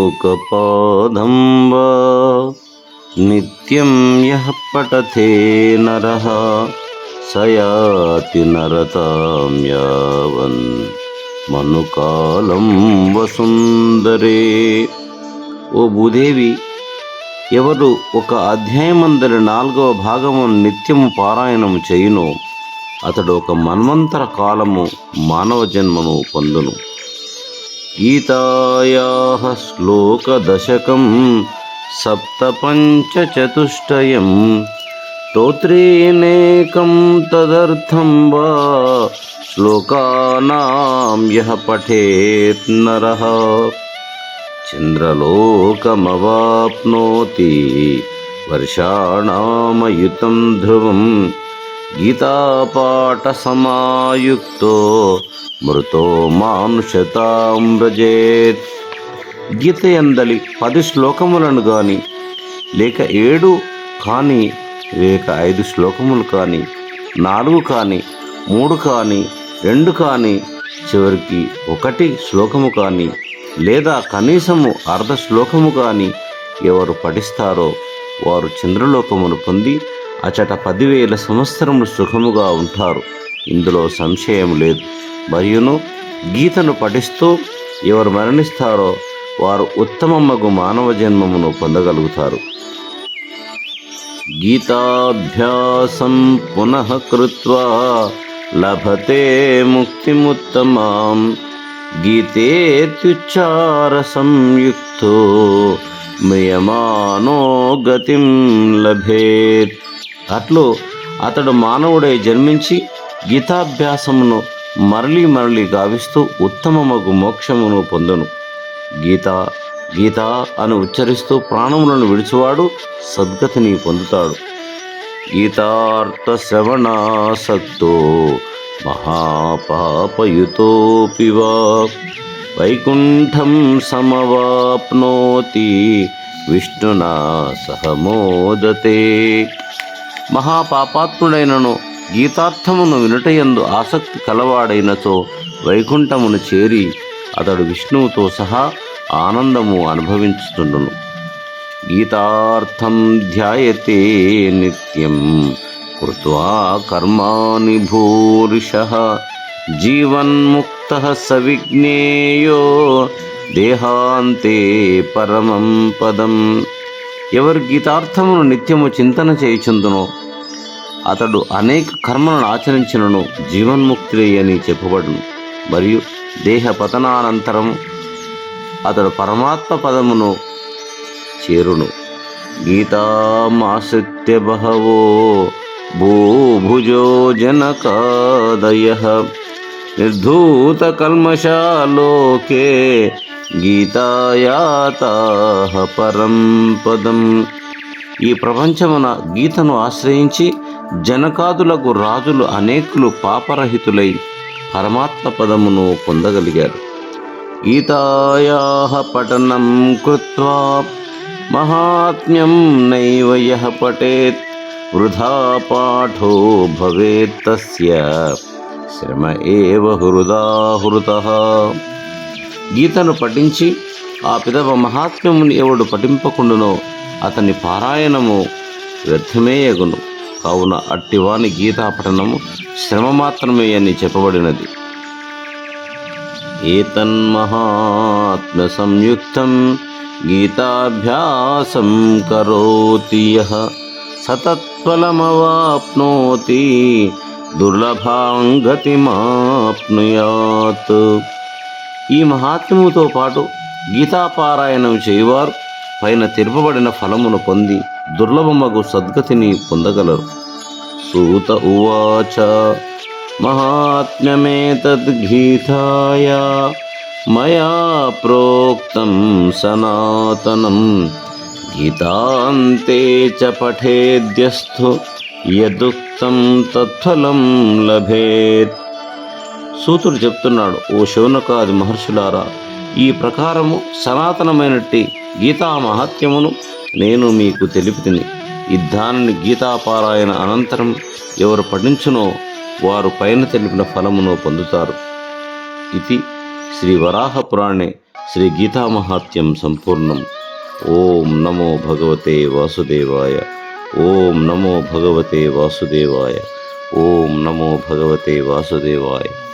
अध्यायश्लोकपादं वा नित्यं यः पठते नरः स याति नरतां यावन् మనుకాలం వసుందరే ఓ భూదేవి ఎవరు ఒక అధ్యాయమందరి నాలుగవ భాగము నిత్యము పారాయణము చేయునో అతడు ఒక మన్వంతర కాలము మానవ జన్మను పొందును. గీతాయాः శ్లోకదశకం సప్తపంచచతుష్టయం స్తోత్రేనేకం తదర్థం వా శ్లోకానాం యః పఠేత్ నరः. చంద్రలోకమవాప్నోతి వర్షాణామయుతం ధ్రువం. గీతాపాఠసమాయుక్తో మృతో మానుషతాం వ్రజేత్ గీత ఎందలి పది శ్లోకములను గాని లేక ఏడు కానీ లేక ఐదు శ్లోకములు కానీ నాలుగు కానీ మూడు కానీ రెండు కానీ చివరికి ఒకటి శ్లోకము కానీ లేదా కనీసము అర్ధ శ్లోకము కానీ ఎవరు పఠిస్తారో వారు చంద్రలోకమును పొంది అచట పదివేల సంవత్సరములు సుఖముగా ఉంటారు. ఇందులో సంశయం లేదు. మరియును గీతను పఠిస్తూ ఎవరు మరణిస్తారో వారు ఉత్తమమ్మగు మానవ జన్మమును పొందగలుగుతారు. గీతాభ్యాసం పునః కృత్వా లభతే ముక్తిముత్తమాం గీతేత్యుచ్చార సంయుక్తో మ్రియమానో గతిం లభేత్. అట్లు అతడు మానవుడై జన్మించి గీతాభ్యాసమును మరలి మరలి గావిస్తూ ఉత్తమమగు మోక్షమును పొందును. గీత గీత అని ఉచ్చరిస్తూ ప్రాణములను విడిచివాడు సద్గతిని పొందుతాడు. గీతార్థ శ్రవణాసక్తో మహాపాపయుతోపివా వైకుంఠం సమవాప్నోతి విష్ణునా సహమోదతే మహాపాపాత్ముడైనను గీతార్థమును వినుటయందు ఆసక్తి కలవాడైనచో వైకుంఠమును చేరి అతడు విష్ణువుతో సహా ఆనందము అనుభవించుతుండును గీతార్థం ధ్యాయతే నిత్యం కృత్వా కర్మాని భూరిష జీవన్ముక్త సవిజ్ఞేయో దేహాంతే పరమం పదం. ఎవరు గీతార్థమును నిత్యము చింతన చేయుచుందునో అతడు అనేక కర్మలను ఆచరించినను జీవన్ముక్తులే అని చెప్పబడును. మరియు దేహ పతనానంతరం అతడు పరమాత్మ పదమును చేరును. గీతామాశ్రిత్య బహవో భూభుజో జనకాదయ. నిర్ధూతకల్మషాలోకే గీతాయాత పరం పదం ఈ ప్రపంచమున గీతను ఆశ్రయించి జనకాదులకు రాజులు అనేకులు పాపరహితులై పరమాత్మ పదమును పొందగలిగారు. గీతాయా పఠనం కృత్వా మహాత్మ్యం నైవ యః పఠేత్ వృధా పాఠో భవేత్ తస్య. శ్రమ ఏవ హృదాహృత. గీతను పఠించి ఆ పిదవ మహాత్మ్యముని ఎవడు పఠింపకుండునో అతని పారాయణము వ్యర్థమే యగును కావున అట్టివాని గీతా పఠనము శ్రమ మాత్రమే అని చెప్పబడినది. ఏతన్మహాత్మ సంయుక్తం గీతాభ్యాసం కరోతి సతత్ఫలమవాప్నోతి దుర్లభాం గతిమాప్నుయాత్. ఈ మహాత్మ్యముతో పాటు గీతాపారాయణం చేయువారు పైన తెలుపబడిన ఫలమును పొంది దుర్లభమగు సద్గతిని పొందగలరు. సూత ఉవాచ మహాత్మ్యమేతద్గీతాయ మయా ప్రోక్తం సనాతనం. గీతాంతే చ పఠేద్యస్థు యదుక్తం తత్ఫలం లభేత్. సూతుడు చెప్తున్నాడు ఓ శౌనకాది మహర్షులారా ఈ ప్రకారము సనాతనమైనట్టి గీతా మహాత్మ్యమును నేను మీకు తెలిపితిని. యుద్ధాన్ని గీతాపారాయణ అనంతరం ఎవరు పఠించునో వారు పైన తెలిపిన ఫలమును పొందుతారు. ఇది శ్రీ వరాహ పురాణే శ్రీ గీతామహాత్యం సంపూర్ణం. ఓం నమో భగవతే వాసుదేవాయ. ఓం నమో భగవతే వాసుదేవాయ. ఓం నమో భగవతే వాసుదేవాయ.